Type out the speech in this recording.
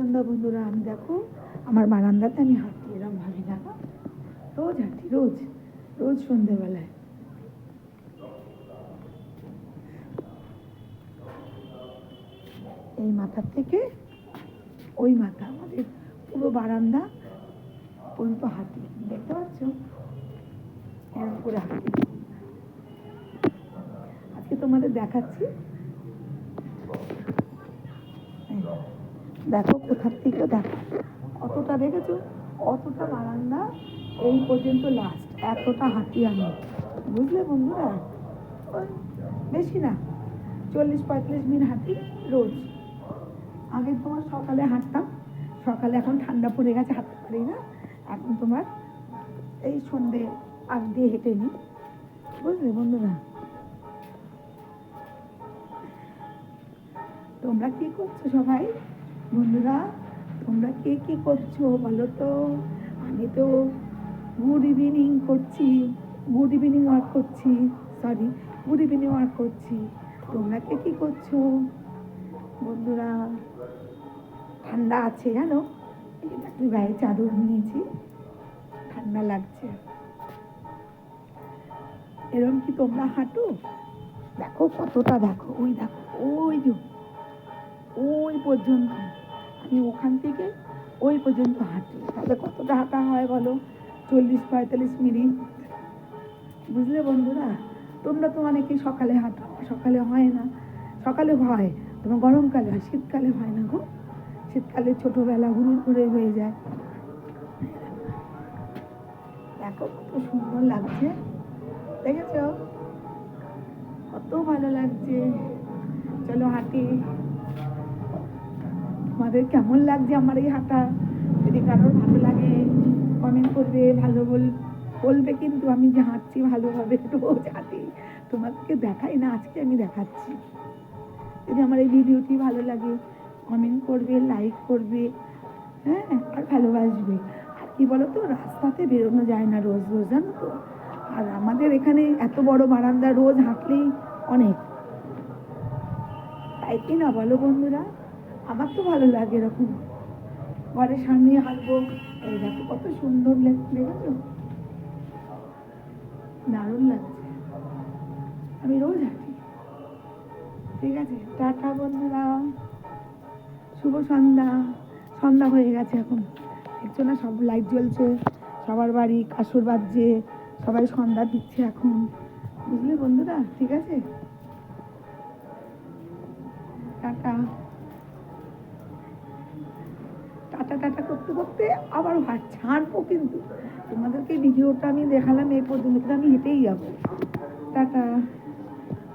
সন্ধ্যা বন্ধুরা, আমি দেখো, আমার বারান্দাতে আমি হাঁটি এরম ভাবি না রোজ হাঁটি রোজ রোজ সন্ধেবেলায়। এই মাথার থেকে ওই মাথা, আমাদের পুরো বারান্দা পর্যন্ত হাঁটি দেখতে পাচ্ছ? এরকম করে হাঁটি আজকে তোমাদের দেখাচ্ছি। দেখো কোথার থেকে দেখো। অতটা দেখেছ? অতটা বারান্দা এই পর্যন্ত লাস্ট এতটা হাঁটি আমি। বুঝলে বন্ধুরা? বেশি না। চল্লিশ পঁয়তাল্লিশ মিনিট হাঁটি রোজ। আগে তোমার সকালে হাঁটতাম। সকালে এখন ঠান্ডা পড়ে গেছে, হাঁটতে পারি না। এখন তোমার এই সন্ধে আগ দিয়ে হেঁটে নিই। বুঝলে বন্ধুরা? তোমরা কি করছ সবাই? বন্ধুরা, তোমরা কে কি করছ বলো তো? আমি তো গুড ইভিনিং করছি, গুড ইভিনিং ওয়ার্ক করছি সরি গুড ইভিনিং ওয়ার্ক করছি। তোমরা কে কি করছ? বন্ধুরা, ঠান্ডা আছে জানো? একটু গায়ে চাদর নিয়েছি, ঠান্ডা লাগছে। এরকম কি তোমরা হাঁটো? দেখো কতটা দেখো, ওই দেখো, ওই যে, ওই পর্যন্ত। আমি ওখান থেকে ওই পর্যন্ত হাঁটি তাহলে কতটা হাঁটা হয় বলো? চল্লিশ, পঁয়তাল্লিশ মিনিট। বুঝলে বন্ধুরা? তোমরা তো অনেকেই সকালে হাঁটো, সকালে হয় না। সকালে হয়, তোমার গরমকালে হয়, শীতকালে হয় না গো। শীতকালে ছোটোবেলা হুড়ুর করে হয়ে যায়। দেখো কত সুন্দর লাগছে। দেখেছ? কত ভালো লাগছে। চলো হাঁটি। তোমাদের কেমন লাগছে আমার এই হাঁটা? যদি কারোর ভালো লাগে কমেন্ট করবে, ভালো বল, বলবে কিন্তু আমি যে হাঁটছি ভালোভাবে রোজ হাঁটি। তোমাদেরকে দেখাই না, আজকে আমি দেখাচ্ছি। যদি আমার এই ভিডিওটি ভালো লাগে কমেন্ট করবে লাইক করবে হ্যাঁ আর ভালোবাসবে। আর কি বলো তো রাস্তাতে বেরোনো যায় না রোজ রোজ, জানো তো? আর আমাদের এখানে এত বড় বারান্দা, রোজ হাঁটলেই অনেক। তাই কি না বলো বন্ধুরা? আমার তো ভালো লাগে এরকম। ঘরের সামনে হাঁটবো এই দেখো কত সুন্দর লাগ- দেখেছ দারুণ লাগছে। আমি রোজ হাঁটি। ঠিক আছে, টাটা বন্ধুরা। শুভ সন্ধ্যা। সন্ধ্যা হয়ে গেছে এখন। দেখছ না, সব লাইট জ্বলছে, সবার বাড়ি কাসর বাজছে, সবাই সন্ধ্যা দিচ্ছে এখন। বুঝলে বন্ধুরা? ঠিক আছে? টাটা। টাটা করতে করতে আবার হাট ছাড়বো কিন্তু। তোমাদেরকে ভিডিওটা আমি দেখালাম এই পর্যন্ত কিন্তু আমি হেঁটেই যাব। টাটা।